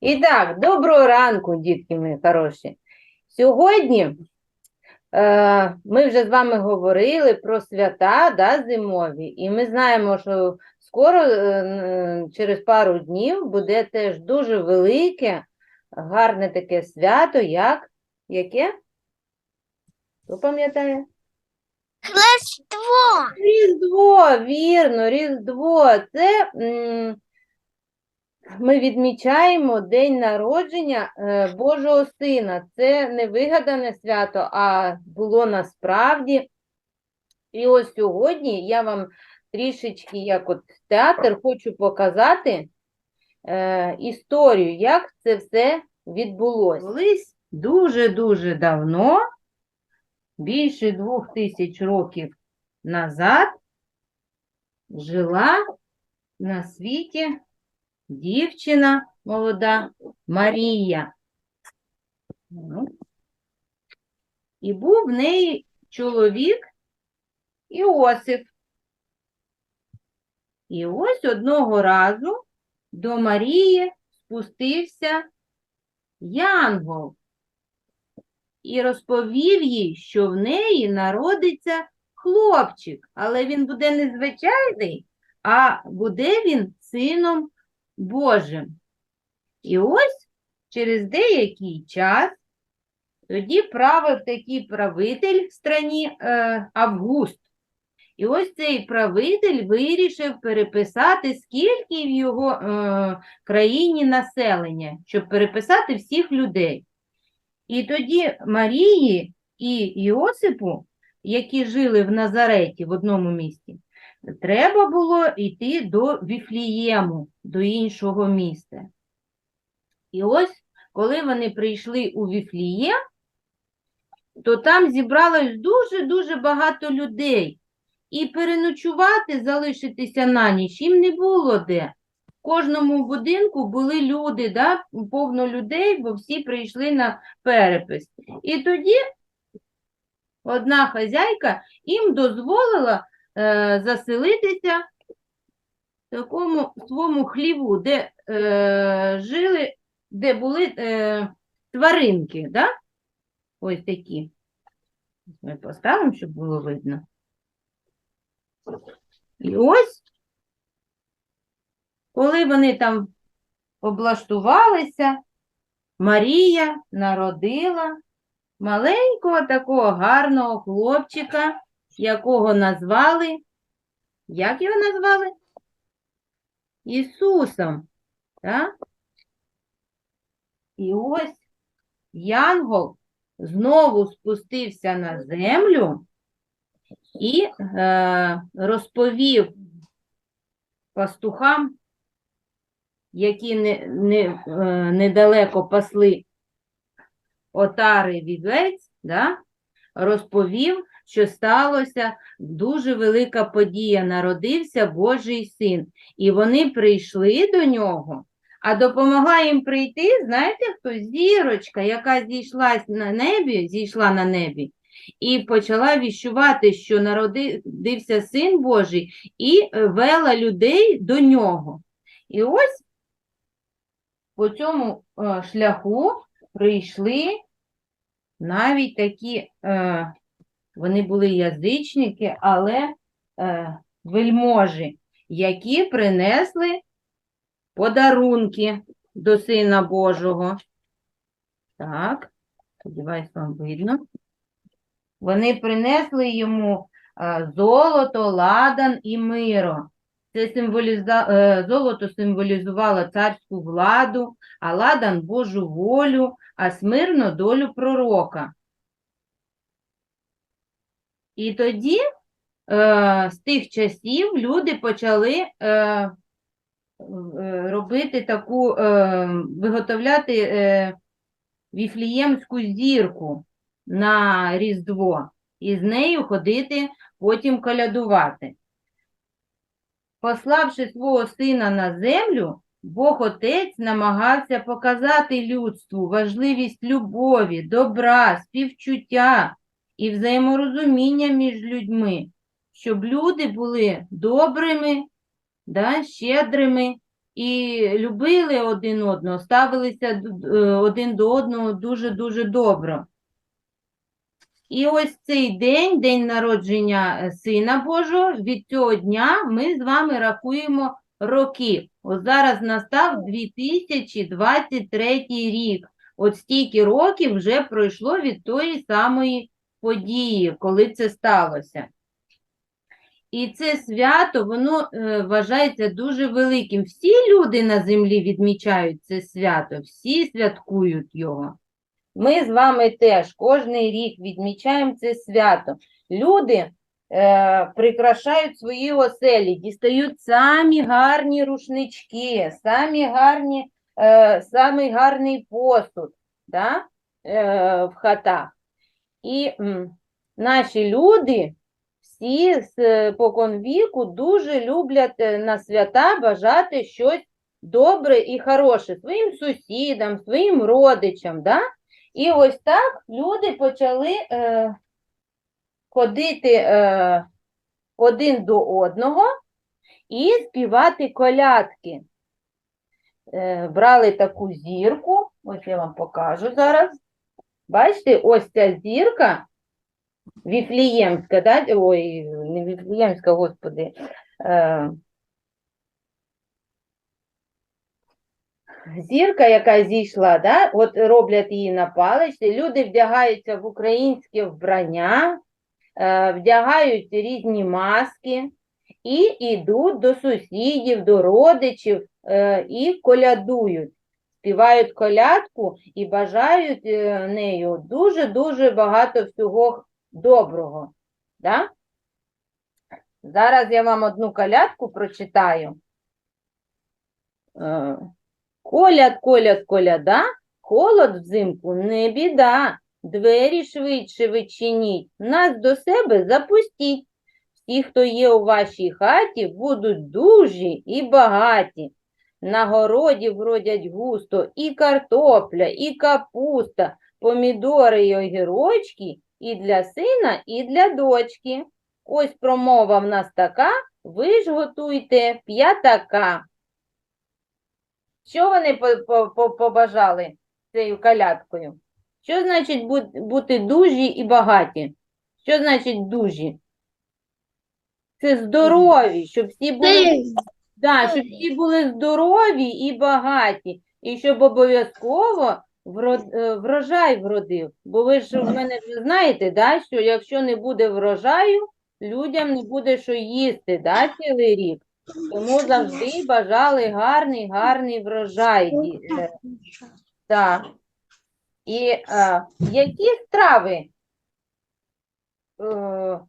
І так, доброго ранку, дітки мої хороші. Сьогодні е, ми вже з вами говорили про свята да, зимові, і ми знаємо, що скоро, е, через пару днів, буде теж дуже велике, гарне таке свято, як яке? Хто пам'ятає? Рождество. Різдво, вірно, Різдво. Це м, ми відмічаємо день народження е, Божого Сина. Це не вигадане свято, а було насправді. І ось сьогодні я вам трішечки, як от театр, хочу показати е, історію, як це все відбулося. Колись дуже-дуже давно, більше двох тисяч років назад, жила на світі дівчина молода Марія. Ну. І був в неї чоловік Іосиф. І ось одного разу до Марії спустився Янгол і розповів їй, що в неї народиться хлопчик, але він буде не звичайний, а буде він сином Божим. І ось через деякий час тоді правив такий правитель в страні е, Август. І ось цей правитель вирішив переписати, скільки в його е, країні населення, щоб переписати всіх людей. І тоді Марії і Іосипу, які жили в Назареті в одному місті, треба було йти до Віфлієму, до іншого міста. І ось, коли вони прийшли у Віфлієм, то там зібралось дуже-дуже багато людей. І переночувати, залишитися на ніч їм не було де. В кожному будинку були люди, да, повно людей, бо всі прийшли на перепис. І тоді одна хазяйка їм дозволила е, заселитися такому своєму хліву, де е, жили, де були е, тваринки, да? Ось такі. Ми поставимо, щоб було видно. І ось, коли вони там облаштувалися, Марія народила маленького такого гарного хлопчика, якого назвали, як його назвали? Ісусом. Так? І ось Янгол знову спустився на землю і е, розповів пастухам, які не, не, е, недалеко пасли отари вівець, да, розповів, що сталося дуже велика подія, народився Божий син. І вони прийшли до нього, а допомогла їм прийти, знаєте хто? Зірочка, яка зійшла на небі, зійшла на небі, і почала віщувати, що народився Син Божий, і вела людей до нього. І ось по цьому е, шляху прийшли навіть такі, е, вони були язичники, але е, вельможі, які принесли подарунки до Сина Божого. Так, сподіваюсь, вам видно. Вони принесли йому е, золото, ладан і миро. Це символіза... е, золото символізувало царську владу, а ладан Божу волю, а смирно долю пророка. І тоді е, з тих часів люди почали е, е, робити таку, е, виготовляти е, віфліємську зірку на Різдво і з нею ходити потім колядувати. Пославши свого сина на землю, Бог Отець намагався показати людству важливість любові, добра, співчуття і взаєморозуміння між людьми, щоб люди були добрими, да, щедрими і любили один одного, ставилися один до одного дуже-дуже добре. І ось цей день, день народження е, Сина Божого, від цього дня ми з вами рахуємо роки. От зараз настав 2023 рік. От стільки років вже пройшло від тої самої події, коли це сталося. І це свято, воно е, вважається дуже великим. Всі люди на землі відмічають це свято, всі святкують його. Ми з вами теж кожний рік відмічаємо це свято. Люди е, прикрашають свої оселі, дістають самі гарні рушнички, самі гарні, е, самий гарний посуд да? е, в хатах. І м, наші люди всі з поконвіку дуже люблять е, на свята бажати щось добре і хороше своїм сусідам, своїм родичам. Да? І ось так люди почали е, ходити е, один до одного і співати колядки. Е, брали таку зірку, ось я вам покажу зараз. Бачите, ось ця зірка Віфліємська, да? ой, не Віфліємська, господи. Е, Зірка, яка зійшла, да? от роблять її на паличці, люди вдягаються в українське вбрання, е, вдягають різні маски і йдуть до сусідів, до родичів е, і колядують. Співають колядку і бажають е, нею дуже-дуже багато всього доброго. Да? Зараз я вам одну колядку прочитаю. Коляд, коляд, коляда, холод взимку не біда. Двері швидше відчиніть, нас до себе запустіть. Всі, хто є у вашій хаті, будуть дужі і багаті. На городі вродять густо і картопля, і капуста, помідори й огірочки, і для сина, і для дочки. Ось промова в нас така, ви ж готуйте п'ятака. Що вони по- по- по- побажали цією колядкою? Що значить бути дужі і багаті? Що значить дужі? Це здорові, щоб всі були, да, щоб всі були здорові і багаті, і щоб обов'язково е, врожай вродив. Бо ви ж в мене вже знаєте, да, що якщо не буде врожаю, людям не буде що їсти да, цілий рік. Тому завжди бажали гарний, гарний врожай. Так. І е, які страви е,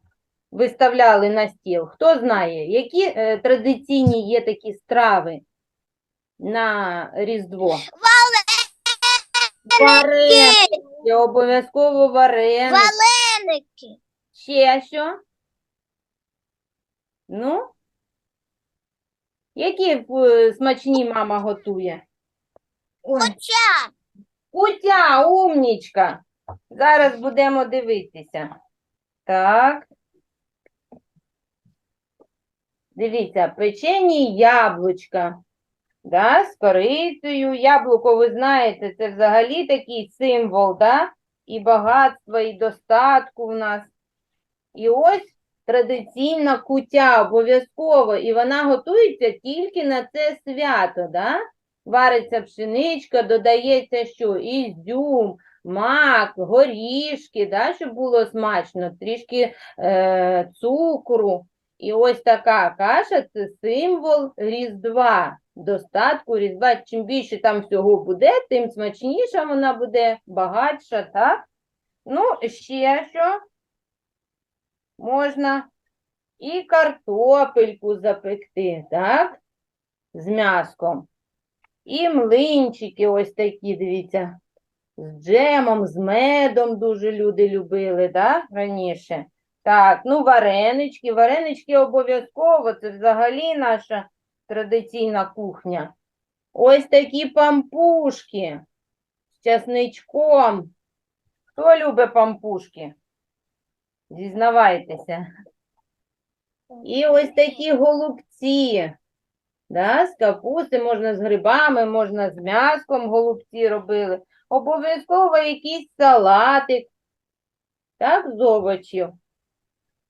виставляли на стіл? Хто знає, які е, традиційні є такі страви на Різдво? Вареники, обов'язково вареники. Вареники. Ще що? Ну? Які е, смачні мама готує? Ой. Куча. Кутя, умнічка. Зараз будемо дивитися. Так. Дивіться, печені яблучка. Да, з корицею. Яблуко, ви знаєте, це взагалі такий символ, да? І багатства, і достатку в нас. І ось традиційна кутя обов'язково, і вона готується тільки на це свято, да? Вариться пшеничка, додається що? Ізюм, мак, горішки, да? щоб було смачно, трішки е, цукру. І ось така каша це символ Різдва, достатку Різдва. Чим більше там всього буде, тим смачніша вона буде, багатша, так? Ну, ще що? Можна і картопельку запекти, так? З м'яском. І млинчики ось такі, дивіться, з джемом, з медом дуже люди любили, да, раніше. Так, ну варенички, варенички обов'язково, це взагалі наша традиційна кухня. Ось такі пампушки з часничком. Хто любить пампушки? Зізнавайтеся. І ось такі голубці Да, з капусти, можна з грибами, можна з м'яском голубці робили. Обов'язково якийсь салатик, так, з овочів.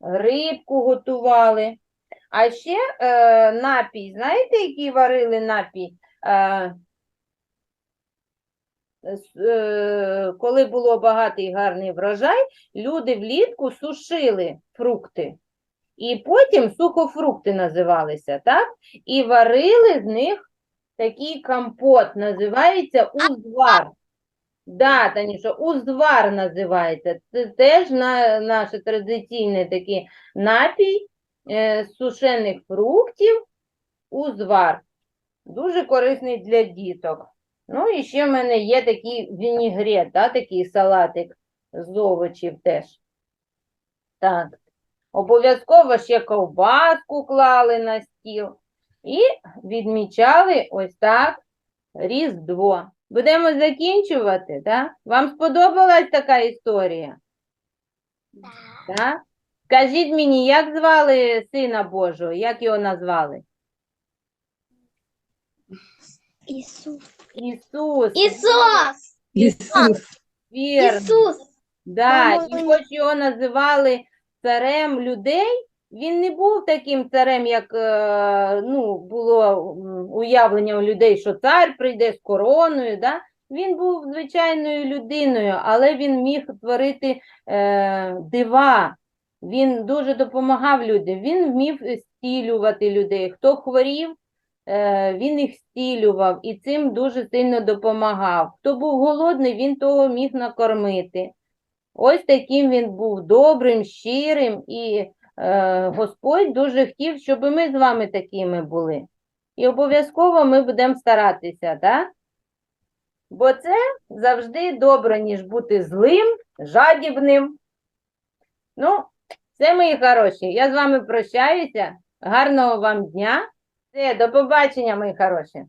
Рибку готували. А ще е, напій, знаєте, який варили напій? Е, коли було багатий гарний врожай, люди влітку сушили фрукти. І потім сухофрукти називалися, так? І варили з них такий компот, називається узвар. Да, Танюша, узвар називається. Це теж на, наш традиційний такий напій е, сушених фруктів, узвар. Дуже корисний для діток. Ну і ще в мене є такий вінігрет, да, такий салатик з овочів теж. Так. Обов'язково ще ковбаску клали на стіл і відмічали ось так Різдво. Будемо закінчувати, так? Вам сподобалась така історія? Так? Скажіть мені, як звали Сина Божого? Як його назвали? Ісус. Ісус. Ісус! Ісус. Вірно. Ісус! Да, і хоч його називали царем людей, він не був таким царем, як е, ну, було уявлення у людей, що цар прийде з короною. Да? Він був звичайною людиною, але він міг творити е, дива. Він дуже допомагав людям. Він вмів зцілювати людей. Хто хворів, він їх зцілював і цим дуже сильно допомагав. Хто був голодний, він того міг накормити. Ось таким він був добрим, щирим, і е, Господь дуже хотів, щоб ми з вами такими були. І обов'язково ми будемо старатися, так? Бо це завжди добре, ніж бути злим, жадібним. Ну, все, мої хороші, я з вами прощаюся. Гарного вам дня. Все, до побачення, мої хороші.